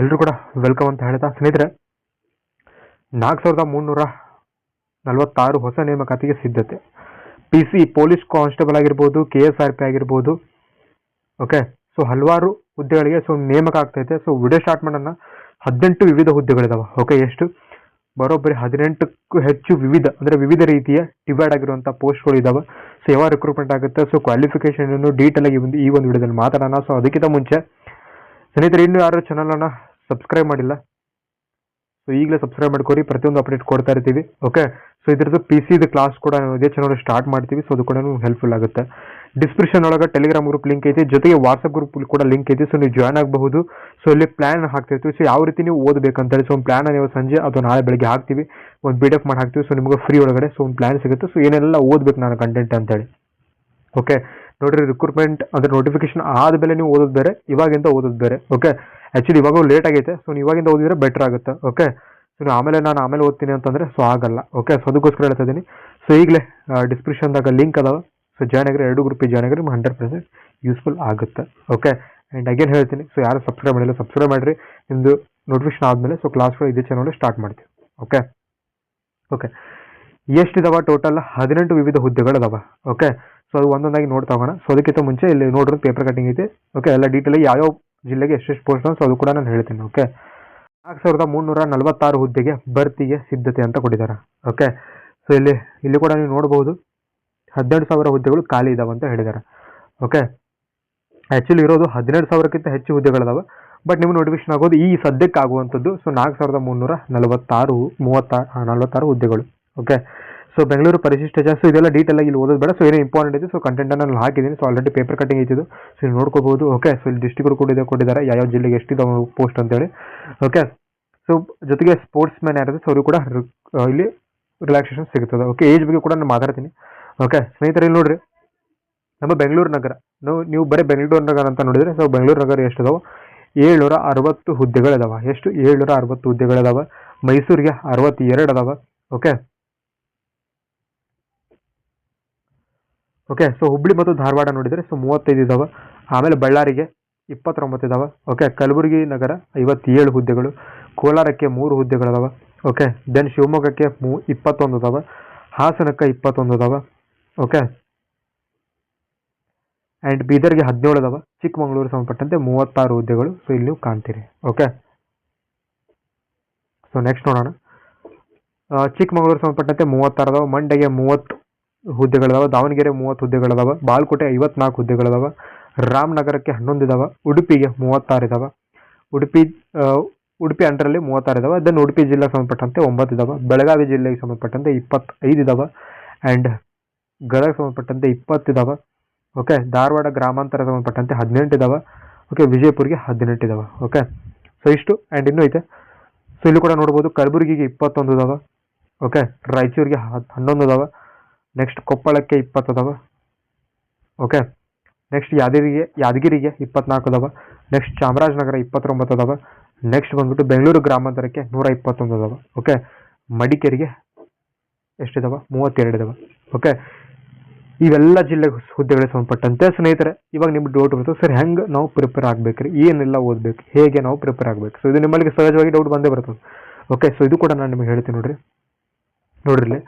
ಎಲ್ಲರೂ ಕೂಡ ವೆಲ್ಕಮ್ ಅಂತ ಹೇಳ್ತಾ ಸ್ನೇಹಿತರೆ, ನಾಲ್ಕು ಸಾವಿರದ ಮುನ್ನೂರ ನಲವತ್ತಾರು ಹೊಸ ನೇಮಕಾತಿಗೆ ಸಿದ್ಧತೆ. ಪಿ ಸಿ ಪೊಲೀಸ್ ಕಾನ್ಸ್ಟೇಬಲ್ ಆಗಿರ್ಬೋದು ಕೆ ಎಸ್ ಆರ್ ಪಿ ಆಗಿರ್ಬೋದು ಓಕೆ ಸೊ ಹಲವಾರು ಹುದ್ದೆಗಳಿಗೆ ಸೊ ನೇಮಕ ಆಗ್ತೈತೆ ಸೊ ವಿಡಿಯೋ ಸ್ಟಾರ್ಟ್ ಮಾಡೋಣ. ಹದಿನೆಂಟು ವಿವಿಧ ಹುದ್ದೆಗಳಿದಾವೆ ಓಕೆ ಎಷ್ಟು? ಬರೋಬ್ಬರಿ ಹದಿನೆಂಟಕ್ಕೂ ಹೆಚ್ಚು ವಿವಿಧ, ಅಂದರೆ ವಿವಿಧ ರೀತಿಯ ಡಿವೈಡ್ ಆಗಿರುವಂಥ ಪೋಸ್ಟ್ಗಳು ಇದಾವೆ. ಸೊ ಯಾವ ರಿಕ್ರೂಟ್ಮೆಂಟ್ ಆಗುತ್ತೆ? ಸೊ ಕ್ವಾಲಿಫಿಕೇಶನ್ ಡೀಟೇಲ್ ಆಗಿ ಒಂದು ಈ ಒಂದು ವಿಡಿಯೋದಲ್ಲಿ ಮಾತಾಡೋಣ. ಸೊ ಅದಕ್ಕಿಂತ ಮುಂಚೆ ಸ್ನೇಹಿತರೆ, ಇನ್ನೂ ಯಾರು ಚಾನಲನ್ನು ಸಬ್ಸ್ಕ್ರೈಬ್ ಮಾಡಿಲ್ಲ ಸೊ ಈಗಲೇ ಸಬ್ಸ್ಕ್ರೈಬ್ ಮಾಡ್ಕೊರಿ ಪ್ರತಿಯೊಂದು ಅಪ್ಡೇಟ್ ಕೊಡ್ತಾ ಇರ್ತೀವಿ ಓಕೆ ಸೊ ಇದ್ರದ್ದು ಪಿ ಸಿದು ಕ್ಲಾಸ್ ಕೂಡ ಇದೇ ಚಾನಲ್ ಸ್ಟಾರ್ಟ್ ಮಾಡ್ತೀವಿ ಸೊ ಅದು ಕೂಡ ಹೆಲ್ಪ್ಫುಲ್ ಆಗುತ್ತೆ. ಡಿಸ್ಕ್ರಿಪ್ಷನ್ ಒಳಗೆ ಟೆಲಿಗ್ರಾಮ್ ಗ್ರೂಪ್ ಲಿಂಕ್ ಐತಿ, ಜೊತೆಗೆ ವಾಟ್ಸಪ್ ಗ್ರೂಪ್ ಕೂಡ ಲಿಂಕ್ ಐತಿ ಸೊ ನೀವು ಜಾಯ್ನ್ ಆಗಬಹುದು. ಸೊ ಇಲ್ಲಿ ಪ್ಲಾನ್ ಹಾಕ್ತಿರ್ತೀವಿ ಸೊ ಯಾವ ರೀತಿ ನೀವು ಓದಬೇಕಂತೇಳಿ ಸೊ ಒಂದು ಪ್ಲಾನ್ ನೀವು ಸಂಜೆ ಅಥವಾ ನಾಳೆ ಬೆಳಗ್ಗೆ ಹಾಕ್ತೀವಿ, ಒಂದು ಪಿ ಮಾಡಿ ಹಾಕ್ತೀವಿ ಸೊ ನಿಮಗೆ ಫ್ರೀ ಒಳಗಡೆ ಸೊ ಒಂದು ಪ್ಲಾನ್ ಸಿಗುತ್ತೆ ಸೊ ಏನೆಲ್ಲ ಓದಬೇಕು ನಾನು ಕಂಟೆಂಟ್ ಅಂತೇಳಿ ಓಕೆ ನೋಡ್ರಿ ರಿಕ್ರೂಟ್ಮೆಂಟ್ ಅಂದರೆ ನೋಟಿಫಿಕೇಶನ್ ಆದಮೇಲೆ ನೀವು ಓದೋದು ಬೇರೆ, ಇವಾಗಿಂದ ಓದೋದು ಬೇರೆ ಓಕೆ ಆ್ಯಕ್ಚುಲಿ ಇವಾಗೂ ಲೇಟ್ ಆಗೈತೆ ಸೊ ನೀವು ಇವಾಗಿಂದ ಓದಿದರೆ ಬೆಟರ್ ಆಗುತ್ತೆ ಓಕೆ ಸೊ ಆಮೇಲೆ ನಾನು ಆಮೇಲೆ ಓದ್ತೀನಿ ಅಂತಂದರೆ ಸೊ ಆಗಲ್ಲ ಓಕೆ ಸೊ ಅದಕ್ಕೋಸ್ಕರ ಹೇಳ್ತಾ ಇದ್ದೀನಿ. ಸೊ ಈಗಲೇ ಡಿಸ್ಕ್ರಿಪ್ಷನ್ದಾಗ ಲಿಂಕ್ ಅದಾವ. ಸೊ ಜಾಯ್ನ್ ಆಗಿರೋ ಎರಡು ಗ್ರೂಪಿಗೆ ಜಾಯ್ನ್ ಆಗಿರೋ ನಿಮ್ಗೆ ಹಂಡ್ರೆಡ್ ಪರ್ಸೆಂಟ್ ಯೂಸ್ಫುಲ್ ಆಗುತ್ತೆ ಓಕೆ ಆ್ಯಂಡ್ ಅಗೇನ್ ಹೇಳ್ತೀನಿ ಸೊ ಯಾರು ಸಬ್ಸ್ಕ್ರೈಬ್ ಮಾಡಿಲ್ಲ ಸಬ್ಸ್ಕ್ರೈಬ್ ಮಾಡಿರಿ. ನಿಮ್ಮದು ನೋಟಿಫಿಕೇಶನ್ ಆದಮೇಲೆ ಸೊ ಕ್ಲಾಸ್ಗಳು ಇದೇ ಚಾನಲ್ ಸ್ಟಾರ್ಟ್ ಮಾಡ್ತೀವಿ ಓಕೆ ಓಕೆ ಎಷ್ಟಿದಾವ ಟೋಟಲ್ ಹದಿನೆಂಟು ವಿವಿಧ ಹುದ್ದೆಗಳಿದಾವೆ ಓಕೆ ಸೊ ಅದು ಒಂದೊಂದಾಗಿ ನೋಡ್ತಾ ಹೋಗೋಣ. ಸೊ ಅದಕ್ಕಿಂತ ಮುಂಚೆ ಇಲ್ಲಿ ನೋಡ್ರಿ ಪೇಪರ್ ಕಟಿಂಗ್ ಐತೆ. ಓಕೆ ಎಲ್ಲ ಡೀಟೇಲ್ ಯಾವ ಜಿಲ್ಲೆಗೆ ಎಷ್ಟೆಷ್ಟು ಪೋಸ್ಟ್ ಸೊ ಅದು ಕೂಡ ನಾನು ಹೇಳ್ತೀನಿ ಓಕೆ ನಾಲ್ಕು ಸಾವಿರದ ಮುನ್ನೂರ ನಲವತ್ತಾರು ಹುದ್ದೆಗೆ ಭರ್ತಿಗೆ ಸಿದ್ಧತೆ ಅಂತ ಕೊಟ್ಟಿದ್ದಾರೆ ಓಕೆ ಸೊ ಇಲ್ಲಿ ಇಲ್ಲಿ ಕೂಡ ನೀವು ನೋಡಬಹುದು ಹದಿನೆಂಟು ಸಾವಿರ ಹುದ್ದೆಗಳು ಖಾಲಿ ಇದಾವೆ ಅಂತ ಹೇಳಿದ್ದಾರೆ ಓಕೆ ಆ್ಯಕ್ಚುಲಿ ಇರೋದು ಹದಿನೆಂಟು ಸಾವಿರಕ್ಕಿಂತ ಹೆಚ್ಚು ಹುದ್ದೆಗಳಿದಾವೆ ಬಟ್ ನಿಮ್ಗೆ ನೋಟಿಫಿಕೇಶನ್ ಆಗೋದು ಈ ಸದ್ಯಕ್ಕೆ ಆಗುವಂಥದ್ದು ಸೊ ನಾಲ್ಕು ಸಾವಿರದ ಮುನ್ನೂರ ನಲವತ್ತಾರು ಮೂವತ್ತಾರು ನಲವತ್ತಾರು ಹುದ್ದೆಗಳು ಓಕೆ ಸೊ ಬೆಂಗಳೂರು ಪರಿಶಿಷ್ಟ ಸೊ ಇದೆಲ್ಲ ಡೀಟೇಲ್ ಆಗಿ ಇಲ್ಲಿ ಓದೋದು ಬೇಡ. ಸೊ ಏನೋ ಇಂಪಾರ್ಟೆಂಟ್ ಇದೆ ಸೊ ಕಂಟೆಂಟ್ ನಾನು ಹಾಕಿದ್ದೀನಿ. ಸೊ ಆಲ್ರೆಡಿ ಪೇಪರ್ ಕಟಿಂಗ್ ಇದ್ದಿದ್ದು ಸೊ ಇಲ್ಲಿ ನೋಡ್ಕೋಬಹುದು ಓಕೆ ಸೊ ಇಲ್ಲಿ ಡಿಸ್ಟ್ರಿಕ್ಟ್ ಕೂಡ ಇದೆ, ಕೊಟ್ಟಿದ್ದಾರೆ. ಯಾವ ಜಿಲ್ಲೆಗೆ ಎಷ್ಟಿದೆ ಪೋಸ್ಟ್ ಅಂತೇಳಿ ಓಕೆ ಸೊ ಜೊತೆಗೆ ಸ್ಪೋರ್ಟ್ಸ್ ಮ್ಯಾನ್ ಯಾರಿದೆ ಸೊ ಅವರು ಕೂಡ ಇಲ್ಲಿ ರಿಲ್ಯಾಕ್ಸೇಷನ್ ಸಿಗುತ್ತದೆ ಓಕೆ ಏಜ್ ಬಗ್ಗೆ ಕೂಡ ನಾನು ಮಾತಾಡ್ತೀನಿ. ಓಕೆ ಸ್ನೇಹಿತರೆ, ಇಲ್ಲಿ ನೋಡ್ರಿ. ನಮ್ಮ ಬೆಂಗಳೂರು ನಗರ. ನಾವು, ನೀವು ಬರೀ ಬೆಂಗಳೂರು ನಗರ ಅಂತ ನೋಡಿದರೆ ಸೊ ಬೆಂಗಳೂರು ನಗರ ಎಷ್ಟಿದಾವೆ? ಏಳ್ನೂರ ಅರವತ್ತು ಹುದ್ದೆಗಳಿದಾವೆ. ಎಷ್ಟು? ಏಳ್ನೂರ ಅರವತ್ತು ಹುದ್ದೆಗಳಿದಾವೆ. ಮೈಸೂರಿಗೆ ಅರವತ್ತೆರಡು ಅದಾವೆ. ಓಕೆ ಓಕೆ ಸೊ ಹುಬ್ಳಿ ಮತ್ತು ಧಾರವಾಡ ನೋಡಿದರೆ ಸೊ ಮೂವತ್ತೈದು ಇದ್ದಾವೆ ಆಮೇಲೆ ಬಳ್ಳಾರಿಗೆ ಇಪ್ಪತ್ತೊಂಬತ್ತು ಇದ್ದಾವೆ ಓಕೆ ಕಲಬುರಗಿ ನಗರ ಐವತ್ತೇಳು ಹುದ್ದೆಗಳು. ಕೋಲಾರಕ್ಕೆ ಮೂರು ಹುದ್ದೆಗಳಿದಾವೆ. ಓಕೆ ದೆನ್ ಶಿವಮೊಗ್ಗಕ್ಕೆ ಮೂ, ಇಪ್ಪತ್ತೊಂದು ಅದಾವೆ ಹಾಸನಕ್ಕೆ ಇಪ್ಪತ್ತೊಂದು ಅದಾವೆ ಓಕೆ ಆ್ಯಂಡ್ ಬೀದರ್ಗೆ ಹದಿನೇಳು ಅದಾವೆ ಚಿಕ್ಕಮಗಳೂರು ಸಂಬಂಧಪಟ್ಟಂತೆ ಮೂವತ್ತಾರು ಹುದ್ದೆಗಳು ಸೊ ಇಲ್ಲಿ ನೀವು ಕಾಣ್ತೀರಿ. ಓಕೆ ಸೊ ನೆಕ್ಸ್ಟ್ ನೋಡೋಣ. ಚಿಕ್ಕಮಗಳೂರು ಸಂಬಂಧಪಟ್ಟಂತೆ ಮೂವತ್ತಾರು ಅದಾವೆ ಮಂಡ್ಯಗೆ ಮೂವತ್ತು ಹುದ್ದೆಗಳಿದಾವೆ, ದಾವಣಗೆರೆ ಮೂವತ್ತು ಹುದ್ದೆಗಳದಾವ ಬಾಲ್ಕೋಟೆ ಐವತ್ನಾಲ್ಕು ಹುದ್ದೆಗಳಿದಾವೆ, ರಾಮನಗರಕ್ಕೆ ಹನ್ನೊಂದು ಇದಾವೆ, ಉಡುಪಿಗೆ ಮೂವತ್ತಾರು ಇದಾವೆ. ಉಡುಪಿ ಉಡುಪಿ ಅಂಡರಲ್ಲಿ ಮೂವತ್ತಾರು ಇದಾವೆ ದೆನ್ ಉಡುಪಿ ಜಿಲ್ಲೆಗೆ ಸಂಬಂಧಪಟ್ಟಂತೆ ಒಂಬತ್ತು ಇದಾವೆ, ಬೆಳಗಾವಿ ಜಿಲ್ಲೆಗೆ ಸಂಬಂಧಪಟ್ಟಂತೆ ಇಪ್ಪತ್ತೈದು ಇದಾವೆ ಆ್ಯಂಡ್ ಗದಗ ಸಂಬಂಧಪಟ್ಟಂತೆ ಇಪ್ಪತ್ತು ಇದಾವೆ. ಓಕೆ ಧಾರವಾಡ ಗ್ರಾಮಾಂತರ ಸಂಬಂಧಪಟ್ಟಂತೆ ಹದಿನೆಂಟು ಇದಾವೆ. ಓಕೆ ವಿಜಯಪುರಿಗೆ ಹದಿನೆಂಟು ಇದಾವೆ. ಓಕೆ ಸೊ ಇಷ್ಟು ಆ್ಯಂಡ್ ಇನ್ನೂ ಐತೆ. ಸೊ ಇಲ್ಲಿ ಕೂಡ ನೋಡ್ಬೋದು ಕಲಬುರಗಿಗೆ ಇಪ್ಪತ್ತೊಂದು ಇದಾವೆ. ಓಕೆ ರಾಯಚೂರಿಗೆ ಹನ್ನೊಂದು ಇದಾವೆ. ನೆಕ್ಸ್ಟ್ ಕೊಪ್ಪಳಕ್ಕೆ ಇಪ್ಪತ್ತು ಅದಾವ ಓಕೆ ನೆಕ್ಸ್ಟ್ ಯಾದಗಿರಿಗೆ ಯಾದಗಿರಿಗೆ ಇಪ್ಪತ್ನಾಲ್ಕು ಅದಾವ ನೆಕ್ಸ್ಟ್ ಚಾಮರಾಜನಗರ ಇಪ್ಪತ್ತೊಂಬತ್ತು ಅದಾವ ನೆಕ್ಸ್ಟ್ ಬಂದ್ಬಿಟ್ಟು ಬೆಂಗಳೂರು ಗ್ರಾಮಾಂತರಕ್ಕೆ ನೂರ ಇಪ್ಪತ್ತೊಂದು ಅದಾವ ಓಕೆ ಮಡಿಕೇರಿಗೆ ಎಷ್ಟಿದಾವ? ಮೂವತ್ತೆರಡು ಇದಾವೆ ಓಕೆ ಇವೆಲ್ಲ ಜಿಲ್ಲೆ ಹುದ್ದೆಗಳಿಗೆ ಸಂಬಂಧಪಟ್ಟಂತೆ ಸ್ನೇಹಿತರೆ, ಇವಾಗ ನಿಮ್ಗೆ ಡೌಟ್ ಬರ್ತದೆ ಸರ್, ಹೆಂಗೆ ನಾವು ಪ್ರಿಪೇರ್ ಆಗ್ಬೇಕ್ರಿ? ಏನೆಲ್ಲ ಓದಬೇಕು? ಹೇಗೆ ನಾವು ಪ್ರಿಪೇರ್ ಆಗಬೇಕು? ಸೊ ಇದು ನಿಮ್ಮಲ್ಲಿ ಸಹಜವಾಗಿ ಡೌಟ್ ಬಂದೇ ಬರ್ತದೆ. ಓಕೆ ಸೊ ಇದು ಕೂಡ ನಾನು ನಿಮಗೆ ಹೇಳ್ತೀನಿ ನೋಡಿರಿ. ನೋಡ್ರಿ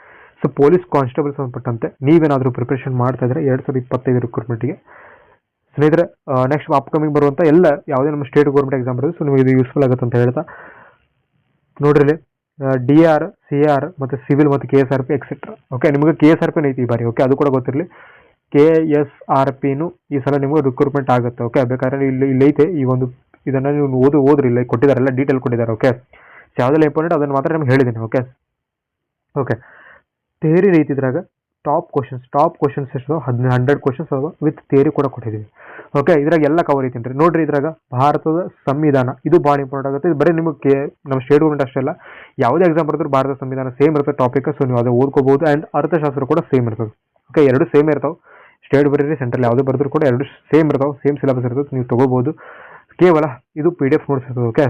ಸೊ ಪೊಲೀಸ್ ಕಾನ್ಸ್ಟೇಬಲ್ ಸಂಬಂಧಪಟ್ಟಂತೆ ನೀವೇನಾದರೂ ಪ್ರಿಪ್ರೇಷನ್ ಮಾಡ್ತಾ ಇದ್ರೆ ಎರಡು ಸಾವಿರದ ಇಪ್ಪತ್ತೈದು ರಿಕ್ರೂಟ್ಮೆಂಟ್ಗೆ ಸ್ನೇಹಿತರೆ ನೆಕ್ಸ್ಟ್ ಅಪ್ಕಮಿಂಗ್ ಬರುವಂಥ ಎಲ್ಲ ಯಾವುದೇ ನಮ್ಮ ಸ್ಟೇಟ್ ಗೌರ್ಮೆಂಟ್ ಎಕ್ಸಾಮ್ ಬರೋದು ಸೊ ನಿಮಗೆ ಇದು ಯೂಸ್ಫುಲ್ ಆಗುತ್ತೆ ಅಂತ ಹೇಳ್ತಾ. ನೋಡ್ರಿ ಡಿ ಆರ್ ಸಿ ಆರ್ ಮತ್ತು ಸಿವಿಲ್ ಮತ್ತು K S R P etcetera okay ನಿಮಗೆ ಕೆ ಎಸ್ ಆರ್ ಪಿ ಐತಿ ಈ ಬಾರಿ ಓಕೆ ಅದು ಕೂಡ ಗೊತ್ತಿರಲಿ. ಕೆ ಎಸ್ ಆರ್ ಪಿನೂ ಈ ಸಲ ನಿಮಗೆ ರಿಕ್ರೂಟ್ಮೆಂಟ್ ಆಗುತ್ತೆ ಓಕೆ ಬೇಕಾದ್ರೆ ಇಲ್ಲಿ ಇಲ್ಲೈತೆ ಈ ಒಂದು ಇದನ್ನು ನೀವು ಓದು, ಓದ್ರಿ, ಇಲ್ಲ ಕೊಟ್ಟಿದ್ದಾರೆ, ಎಲ್ಲ ಡೀಟೇಲ್ ಕೊಟ್ಟಿದ್ದಾರೆ ಓಕೆ ಯಾವುದೆಲ್ಲ ಇಂಪಾರ್ಟೆಂಟ್ ಅದನ್ನು ಮಾತ್ರ ನಿಮ್ಗೆ ಹೇಳಿದ್ದೀನಿ ಓಕೆ ಓಕೆ ಥೇರಿ ರೀತಿದ್ರಾಗ ಟಾಪ್ ಕ್ವಶನ್ಸ್ ಟಾಪ್ ಕ್ವಶನ್ಸ್ ಎಷ್ಟು ಹದಿನ ಹಂಡ್ರೆಡ್ ಕ್ವಶನ್ಸ್ ಅದಾವ ವಿತ್ ಥೇರಿ ಕೂಡ ಕೊಟ್ಟಿದ್ದೀವಿ ಓಕೆ ಇದ್ರಾಗ ಎಲ್ಲ ಕವರ್ ಐತಿ ರೀ ನೋಡ್ರಿ ಇದ್ರಾಗ ಭಾರತದ ಸಂವಿಧಾನ, ಇದು ಭಾಳ ಇಂಪಾರ್ಟೆಂಟ್ ಆಗುತ್ತೆ. ಇದು ಬರೀ ನಿಮಗೆ ನಮ್ಮ ಸ್ಟೇಟ್ ಗೌರ್ಮೆಂಟ್ ಅಷ್ಟೇ ಅಲ್ಲ, ಯಾವುದೇ ಎಕ್ಸಾಮ್ ಬರೆದ್ರು ಭಾರತದ ಸಂವಿಧಾನ ಸೇಮ್ ಇರುತ್ತೆ ಟಾಪಿಕ್ ಸೊ ನೀವು ಅದು ಓದ್ಕೋಬಹುದು ಆ್ಯಂಡ್ ಅರ್ಥಶಾಸ್ತ್ರ ಕೂಡ ಸೇಮ್ ಇರ್ತದೆ. ಓಕೆ ಎರಡು ಸೇಮ್ ಇರ್ತಾವೆ. ಸ್ಟೇಟ್ ಬರೀರಿ ಸೆಂಟ್ರಲ್ ಯಾವುದೇ ಬರೆದ್ರು ಕೂಡ ಎರಡು ಸೇಮ್ ಇರ್ತಾವೆ ಸೇಮ್ ಸಿಲೆಬಸ್ ಇರ್ತದೆ ನೀವು ತೊಗೋಬೋದು ಕೇವಲ ಇದು ಪಿ ಡಿ ಎಫ್ ನೋಟ್ಸ್ ಇರ್ತದೆ okay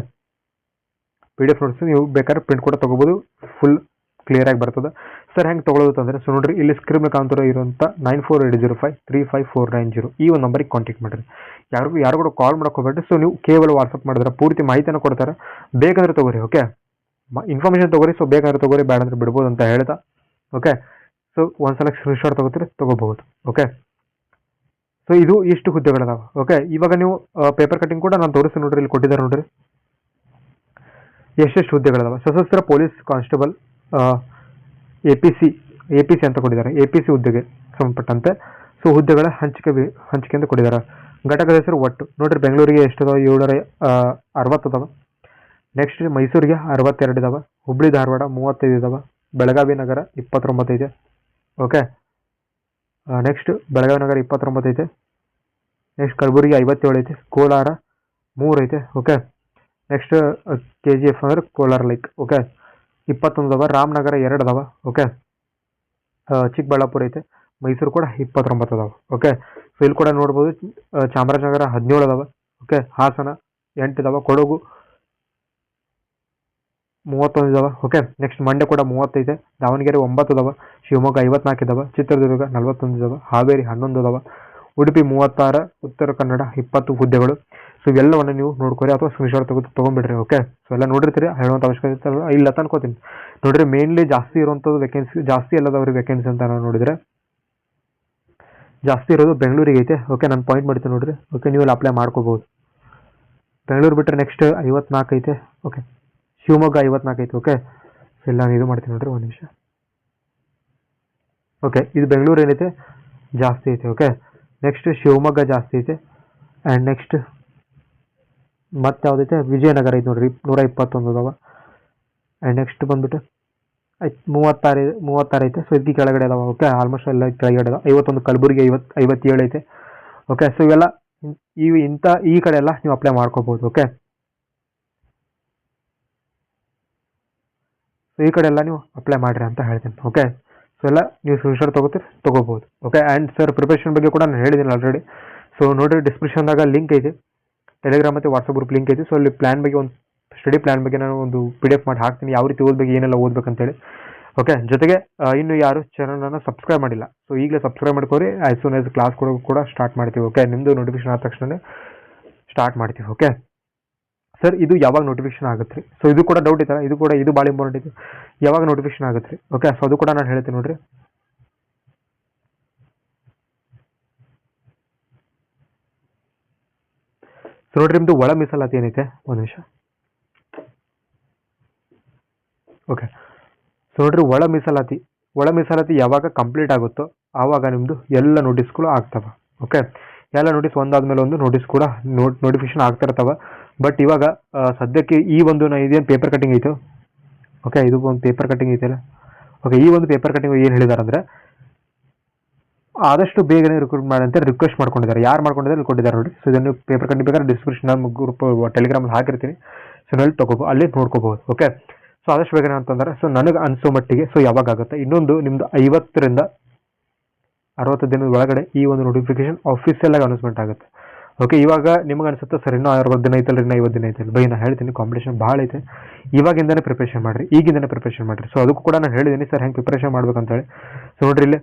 P D F notes ನೀವು ಬೇಕಾದ್ರೆ ಪ್ರಿಂಟ್ ಕೂಡ ತೊಗೋಬೋದು ಫುಲ್ ಕ್ಲಿಯರ್ ಆಗಿ ಬರ್ತದೆ. ಸರ್ ಹೆಂಗೆ ತೊಗೊಳೋದು ಅಂದರೆ ಸೊ ನೋಡ್ರಿ, ಇಲ್ಲಿ ಸ್ಕ್ರೀನ್ ಮುಖಾಂತರ ಇರುವಂಥ nine four eight zero five three five four nine zero ಈ ಒಂದು ನಂಬರಿಗೆ ಕಾಂಟ್ಯಾಕ್ಟ್ ಮಾಡಿರಿ. ಯಾರಿಗೂ ಯಾರು ಕೂಡ ಕಾಲ್ ಮಾಡಕ್ಕೆ ಹೋಗ್ಬೇಡ್ರಿ. ಸೊ ನೀವು ಕೇವಲ ವಾಟ್ಸಪ್ ಮಾಡಿದ್ರೆ ಪೂರ್ತಿ ಮಾಹಿತಿಯನ್ನು ಕೊಡ್ತಾರೆ. ಬೇಕಂದ್ರೆ ತಗೋರಿ ಓಕೆ ಇನ್ಫಾರ್ಮೇಷನ್ ತಗೋರಿ ಸೊ ಬೇಕಾದ್ರೆ ತಗೋರಿ ಬೇಡ ಅಂದ್ರೆ ಬಿಡ್ಬೋದು ಅಂತ ಹೇಳ್ತಾ ಓಕೆ ಸೊ ಒಂದ್ಸಲ ಸ್ಕ್ರೀನ್ ಶಾಟ್ ತೊಗೋತೀರಿ, ತೊಗೋಬಹುದು ಓಕೆ ಸೊ ಇದು ಇಷ್ಟು ಹುದ್ದೆಗಳದಾವೆ ಓಕೆ ಇವಾಗ ನೀವು ಪೇಪರ್ ಕಟಿಂಗ್ ಕೂಡ ನಾನು ತೋರಿಸ್ತೀನಿ ನೋಡ್ರಿ, ಇಲ್ಲಿ ಕೊಟ್ಟಿದ್ದಾರೆ ನೋಡ್ರಿ. ಎಷ್ಟೆಷ್ಟು ಹುದ್ದೆಗಳದಾವೆ? ಸಶಸ್ತ್ರ police constable A P C A P C ಅಂತ ಕೊಟ್ಟಿದ್ದಾರೆ. ಎ ಪಿ ಸಿ ಹುದ್ದೆಗೆ ಸಂಬಂಧಪಟ್ಟಂತೆ. ಸೊ ಹುದ್ದೆಗಳ ಹಂಚಿಕೆ ಹಂಚಿಕೆ ಅಂತ ಕೊಟ್ಟಿದ್ದಾರೆ. ಘಟಕದ ಹೆಸರು ಒಟ್ಟು. ನೋಡಿರಿ, ಬೆಂಗಳೂರಿಗೆ ಎಷ್ಟು ಅದಾವ ಏಳ್ನೂರ ಅರವತ್ತು ಅದಾವ ನೆಕ್ಸ್ಟ್ ಮೈಸೂರಿಗೆ ಅರವತ್ತೆರಡು ಇದಾವೆ ಹುಬ್ಬಳ್ಳಿ ಧಾರವಾಡ ಮೂವತ್ತೈದು ಇದಾವೆ ಬೆಳಗಾವಿ ನಗರ ಇಪ್ಪತ್ತೊಂಬತ್ತು ಇದೆ ಓಕೆ ನೆಕ್ಸ್ಟ್ ಬೆಳಗಾವಿ ನಗರ ಇಪ್ಪತ್ತೊಂಬತ್ತು ಐತೆ ನೆಕ್ಸ್ಟ್ ಕಲಬುರಗಿ ಐವತ್ತೇಳು ಐತೆ ಕೋಲಾರ ಮೂರು ಐತೆ okay next K G F ಅಂದ್ರೆ ಕೋಲಾರ ಲೈಕ್ ಓಕೆ ಇಪ್ಪತ್ತೊಂದು ಅದಾವ, ರಾಮನಗರ ಎರಡು ಅದಾವ ಓಕೆ ಚಿಕ್ಕಬಳ್ಳಾಪುರ ಐತೆ, ಮೈಸೂರು ಕೂಡ ಇಪ್ಪತ್ತೊಂಬತ್ತು ಅದಾವ ಓಕೆ ಸೊ ಇಲ್ಲಿ ಕೂಡ ನೋಡ್ಬೋದು ಚಾಮರಾಜನಗರ ಹದಿನೇಳು ಅದಾವ ಓಕೆ ಹಾಸನ ಎಂಟು ಇದಾವ ಕೊಡಗು ಮೂವತ್ತೊಂದು ಇದಾವ ಓಕೆ ನೆಕ್ಸ್ಟ್ ಮಂಡ್ಯ ಕೂಡ ಮೂವತ್ತೈತೆ ದಾವಣಗೆರೆ ಒಂಬತ್ತು ಅದಾವ, ಶಿವಮೊಗ್ಗ ಐವತ್ನಾಲ್ಕು ಇದಾವ ಚಿತ್ರದುರ್ಗ ನಲವತ್ತೊಂದು ಇದಾವ ಹಾವೇರಿ ಹನ್ನೊಂದು ಅದಾವ, ಉಡುಪಿ ಮೂವತ್ತಾರು, ಉತ್ತರ ಕನ್ನಡ ಇಪ್ಪತ್ತು ಹುದ್ದೆಗಳು. ಸೊ ಇವೆಲ್ಲವನ್ನು ನೀವು ನೋಡ್ಕೊರಿ ಅಥವಾ ಸ್ಕ್ರೀನ್ಶಾಟ್ ತೆಗೆದು ತೊಗೊಂಡ್ಬಿಡ್ರಿ ಓಕೆ ಸೊ ಎಲ್ಲ ನೋಡಿರ್ತೀರಿ ಹೇಳುವಂಥ ಅವಶ್ಯಕತೆ ಇಲ್ಲ ಇಲ್ಲ ಅನ್ಕೋತೀನಿ. ನೋಡಿರಿ ಮೇನ್ಲಿ ಜಾಸ್ತಿ ಇರುವಂಥದ್ದು ವೇಕೆನ್ಸಿ ಜಾಸ್ತಿ ಎಲ್ಲದವ್ರಿ ವೇಕೆನ್ಸಿ ಅಂತ ನಾವು ನೋಡಿದ್ರೆ. ಜಾಸ್ತಿ ಇರೋದು ಬೆಂಗಳೂರಿಗೆ ಐತೆ ಓಕೆ ನಾನು ಪಾಯಿಂಟ್ ಮಾಡ್ತೀನಿ ನೋಡಿರಿ ಓಕೆ ನೀವು ಇಲ್ಲಿ ಅಪ್ಲೈ ಮಾಡ್ಕೋಬೋದು ಬೆಂಗಳೂರು ಬಿಟ್ಟರೆ ನೆಕ್ಸ್ಟ್ ಐವತ್ನಾಲ್ಕು ಐತೆ ಓಕೆ ಶಿವಮೊಗ್ಗ ಐವತ್ನಾಲ್ಕು ಐತೆ ಓಕೆ ಸೊ ಇಲ್ಲ, ನಾನು ಇದು ಮಾಡ್ತೀನಿ ನೋಡಿರಿ, ಒಂದು ನಿಮಿಷ. ಓಕೆ ಇದು ಬೆಂಗಳೂರು ಏನೈತೆ? ಜಾಸ್ತಿ ಐತೆ ಓಕೆ ನೆಕ್ಸ್ಟ್ ಶಿವಮೊಗ್ಗ ಜಾಸ್ತಿ ಐತೆ ಆ್ಯಂಡ್ ನೆಕ್ಸ್ಟ್ ಮತ್ತೆ ಯಾವುದೈತೆ? ವಿಜಯನಗರ ಐತೆ ನೋಡಿರಿ ನೂರ ಇಪ್ಪತ್ತೊಂದು ಅದಾವ. ಆ್ಯಂಡ್ ನೆಕ್ಸ್ಟ್ ಬಂದುಬಿಟ್ಟು, ಐತ್, ಮೂವತ್ತಾರು ಮೂವತ್ತಾರು ಐತೆ. ಸೊ ಇದಕ್ಕೆ ಕೆಳಗಡೆ ಅದಾವ ಓಕೆ ಆಲ್ಮೋಸ್ಟ್ ಎಲ್ಲ ಕೆಳಗಡೆ ಅದಾವ. ಐವತ್ತೊಂದು ಕಲಬುರ್ಗಿ ಐವತ್ತು, ಐವತ್ತೇಳು ಐತೆ. ಓಕೆ ಸೊ ಇವೆಲ್ಲ ಈ, ಇಂಥ, ಈ ಕಡೆ ಎಲ್ಲ ನೀವು ಅಪ್ಲೈ ಮಾಡ್ಕೋಬೋದು ಓಕೆ ಸೊ ಈ ಕಡೆ ಎಲ್ಲ ನೀವು ಅಪ್ಲೈ ಮಾಡಿರಿ ಅಂತ ಹೇಳ್ತೀನಿ ಓಕೆ ಸೊ ಎಲ್ಲ ನೀವು ಸ್ಕ್ರೀನ್ಶಾಟ್ ತೊಗೋತೀರಿ, ತೊಗೋಬೋದು ಓಕೆ ಆ್ಯಂಡ್ ಸರ್ ಪ್ರಿಪ್ರೇಷನ್ ಬಗ್ಗೆ ಕೂಡ ನಾನು ಹೇಳಿದ್ದೀನಿ ಆಲ್ರೆಡಿ ಸೊ ನೋಡಿರಿ ಡಿಸ್ಕ್ರಿಪ್ಷನ್ದಾಗ ಲಿಂಕ್ ಐತೆ. ಟೆಲಿಗ್ರಾಮ್ ಮತ್ತು ವಾಟ್ಸಪ್ ಗ್ರೂಪ್ ಲಿಂಕ್ ಐತಿ. ಸೊ ಅಲ್ಲಿ ಪ್ಲಾನ್ ಬಗ್ಗೆ ಒಂದು ಸ್ಟಡಿ ಪ್ಲಾನ್ ಬಗ್ಗೆ ನಾನು ಒಂದು ಪಿ ಡಿ ಎಫ್ ಮಾಡಿ ಹಾಕ್ತೀನಿ. ಯಾವ ರೀತಿ ಓದಬೇಕು, ಏನೆಲ್ಲ ಓದಬೇಕಂತೇಳಿ ಓಕೆ ಜೊತೆಗೆ ಇನ್ನು ಯಾರು ಚಾನಲನ್ನು ಸಬ್ಸ್ಕ್ರೈಬ್ ಮಾಡಿಲ್ಲ. ಸೊ ಈಗಲೇ ಸಬ್ಸ್ಕ್ರೈಬ್ ಮಾಡ್ಕೋರಿ. ಆ್ಯಸ್ ಸೂನ್ ಆಸ್ ಕ್ಲಾಸ್ ಕೊಡೋದು ಕೂಡ ಸ್ಟಾರ್ಟ್ ಮಾಡ್ತೀವಿ. ಓಕೆ ನಿಮ್ಮದು ನೋಟಿಫಿಕೇಶನ್ ಆದ ತಕ್ಷಣ ಸ್ಟಾರ್ಟ್ ಮಾಡ್ತೀವಿ. ಓಕೆ ಸರ್ ಇದು ಯಾವಾಗ ನೋಟಿಫಿಕೇಶನ್ ಆಗುತ್ತೆ ರೀ ಸೊ ಇದು ಕೂಡ ಡೌಟ್ ಇತ್ತಲ್ಲ ಇದು ಕೂಡ, ಇದು ಭಾಳ ಇಂಪಾರ್ಟೆಂಟ್ ಇದೆ ಯಾವಾಗ ನೋಟಿಫಿಕೇಶನ್ ಆಗುತ್ತೆ ರೀ ಓಕೆ ಸೊ ಅದು ಕೂಡ ನಾನು ಹೇಳ್ತೀನಿ ನೋಡ್ರಿ. ನೋಡ್ರಿ ನಿಮ್ಮದು ಒಳ ಮೀಸಲಾತಿ ಏನೈತೆ ಒಂದು ನಿಮಿಷ. ಓಕೆ ಸೊ ನೋಡ್ರಿ ಒಳ ಮೀಸಲಾತಿ ಒಳ ಮೀಸಲಾತಿ ಯಾವಾಗ ಕಂಪ್ಲೀಟ್ ಆಗುತ್ತೋ ಆವಾಗ ನಿಮ್ಮದು ಎಲ್ಲ ನೋಟಿಸ್ಗಳು ಆಗ್ತವೆ. ಓಕೆ ಎಲ್ಲ ನೋಟಿಸ್ ಒಂದಾದ್ಮೇಲೆ ಒಂದು ನೋಟಿಸ್ ಕೂಡ ನೋಟ್ ನೋಟಿಫಿಕೇಶನ್ ಆಗ್ತಾ ಬಟ್ ಇವಾಗ ಸದ್ಯಕ್ಕೆ ಈ ಒಂದು ಇದೇನು ಪೇಪರ್ ಕಟ್ಟಿಂಗ್ ಐತೆ? ಓಕೆ ಇದು ಒಂದು ಪೇಪರ್ ಕಟಿಂಗ್ ಐತಲ್ಲ? ಓಕೆ ಈ ಒಂದು ಪೇಪರ್ ಕಟಿಂಗ್ ಏನು ಹೇಳಿದಾರೆ ಅಂದ್ರೆ ಆದಷ್ಟು ಬೇಗನೆ ರಿಕ್ರೂಟ್ ಮಾಡಿ ಅಂತ ರಿಕ್ವೆಸ್ಟ್ ಮಾಡ್ಕೊಂಡಿದ್ದಾರೆ. ಯಾರು ಮಾಡ್ಕೊಂಡಿದ್ದಾರೆ ಕೊಟ್ಟಿದ್ದಾರೆ ನೋಡಿ. ಸೊ ಇದನ್ನು ಪೇಪರ್ ಕಂಡಿಬೇಕಾದ್ರೆ ಬೇಕಾದ್ರೆ ಡಿಸ್ಕ್ರಿಪ್ಷನ್ ನಮ್ಮ ಗ್ರೂಪ್ ಟೆಲಿಗ್ರಾಮಲ್ಲಿ ಹಾಕಿರ್ತೀನಿ. ಸೊ ಅಲ್ಲಿ ತಗೋಬೋದು ಅಲ್ಲಿ ನೋಡ್ಕೋಬೋದು ಓಕೆ ಸೊ ಆದಷ್ಟು ಬೇಗನೆ ಅಂತಂದ್ರೆ ಸೊ ನನಗೆ ಅನಿಸೋ ಮಟ್ಟಿಗೆ ಸೊ ಯಾವಾಗ ಆಗುತ್ತೆ ಇನ್ನೊಂದು ನಿಮ್ಮದು ಐವತ್ತರಿಂದ ಅರವತ್ತು ದಿನದ ಒಳಗಡೆ ಈ ಒಂದು ನೋಟಿಫಿಕೇಶನ್ ಆಫೀಸಿಯಲ್ ಆಗಿ ಅನೌನ್ಸ್ಮೆಂಟ್ ಆಗುತ್ತೆ. ಓಕೆ ಇವಾಗ ನಿಮಗೆ ಅನಿಸುತ್ತೆ, ಸರ್, ಇನ್ನೂ ಅರವತ್ತು ದಿನ ಐತಲ್ಲ ಇನ್ನೂ ಐವತ್ತು ದಿನ ಐತಲ್ಲ ಬೈ ನಾನು ಹೇಳ್ತೀನಿ ಕಾಂಪಿಟೇಷನ್ ಭಾಳ ಐತೆ. ಇವಾಗಿಂದನೇ ಪ್ರಿಪ್ರೇಷನ್ ಮಾಡಿರಿ, ಈಗಿಂದನೇ ಪ್ರಿಪ್ರೇಷನ್ ಮಾಡಿರಿ. ಸೊ ಅದಕ್ಕೂ ಕೂಡ ನಾನು ಹೇಳಿದ್ದೀನಿ, ಸರ್, ಹೆಂಗೆ ಪ್ರಿಪ್ರೇಷನ್ ಮಾಡ್ಬೇಕಂತೇಳಿ ಸೊ ನೋಡ್ರಿ ಇಲ್ಲಿ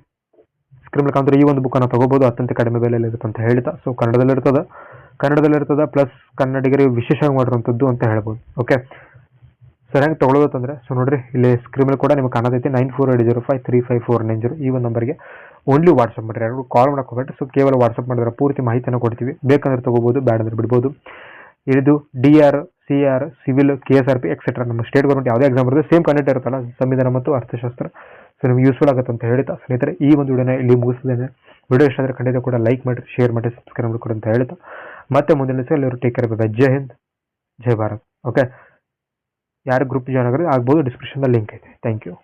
ಸ್ಕ್ರೀನ್ ಮುಖಾಂತರ ಈ ಒಂದು ಬುಕ್ಕನ್ನು ತಗೋಬೋದು, ಅತ್ಯಂತ ಕಡಿಮೆ ಬೆಲೆಯಲ್ಲಿ ಇರುತ್ತೆ ಅಂತ ಹೇಳ್ತಾ ಸೊ ಕನ್ನಡದಲ್ಲಿ ಇರ್ತದೆ ಕನ್ನಡದಲ್ಲಿ ಇರ್ತದೆ ಪ್ಲಸ್ ಕನ್ನಡಿಗರಿಗೆ ವಿಶೇಷವಾಗಿ ಮಾಡಿರುವಂಥದ್ದು ಅಂತ ಹೇಳ್ಬೋದು ಓಕೆ ಸರ್ ಹೆಂಗೆ ತೊಗೊಳೋದಂದ್ರೆ ಸೊ ನೋಡಿರಿ, ಇಲ್ಲಿ ಸ್ಕ್ರೀನ್ ಮೇಲೆ ಕೂಡ ನಿಮ್ಗೆ ಕಾಣತೈತಿ nine four eight zero five three five four nine zero ಈ ಒಂದು ನಂಬರ್ಗೆ ಓನ್ಲಿ ವಾಟ್ಸಪ್ ಮಾಡಿರಿ ಯಾರು ಕಾಲ್ ಮಾಡಕ್ಕೆ ಹೋಗ್ಬಿಟ್ಟು ಸೊ ಕೇವಲ ವಾಟ್ಸಪ್ ಮಾಡಿದ್ರೆ ಪೂರ್ತಿ ಮಾಹಿತಿಯನ್ನು ಕೊಡ್ತೀವಿ. ಬೇಕಂದ್ರೆ ತಗೋಬೋದು ಬೇಡಂದ್ರೆ ಬಿಡ್ಬೋದು. ಇದು D R C R civil K S R P etcetera ನಮ್ಮ ಸ್ಟೇಟ್ ಗೌರ್ಮೆಂಟ್ ಯಾವುದೇ ಎಕ್ಸಾಮ್ ಬರುತ್ತೆ ಸೇಮ್ ಕಂಟೆಂಟ್ ಇರುತ್ತಲ್ಲ, ಸಂವಿಧಾನ ಮತ್ತು ಅರ್ಥಶಾಸ್ತ್ರ. ಸೊ ನಿಮ್ಗೆ ಯೂಸ್ಫುಲ್ ಆಗುತ್ತೆ ಅಂತ ಹೇಳ್ತಾ ಸ್ನೇಹಿತರೆ, ಈ ಒಂದು ವಿಡಿಯೋನ ಇಲ್ಲಿ ಮುಗಿಸಿದ್ದೇನೆ ವಿಡಿಯೋ ಇಷ್ಟ ಆದರೆ ಖಂಡಿತ ಕೂಡ ಲೈಕ್ ಮಾಡಿ ಶೇರ್ ಮಾಡಿ ಸಬ್ಸ್ಕ್ರೈಬ್ ಮಾಡಿಕೊಡಿ ಅಂತ ಹೇಳ್ತಾ ಮತ್ತೆ ಮುಂದಿನ ದಿವಸ ಎಲ್ಲರೂ take care bye Jai Hind, Jai Bharat. Okay ಯಾರು ಗ್ರೂಪ್ ಜಾಯ್ನ್ ಆಗೋದು ಆಗ್ಬೋದು ಡಿಸ್ಕ್ರಿಪ್ಷನ್ದಲ್ಲಿ ಲಿಂಕ್ ಐತೆ. Thank you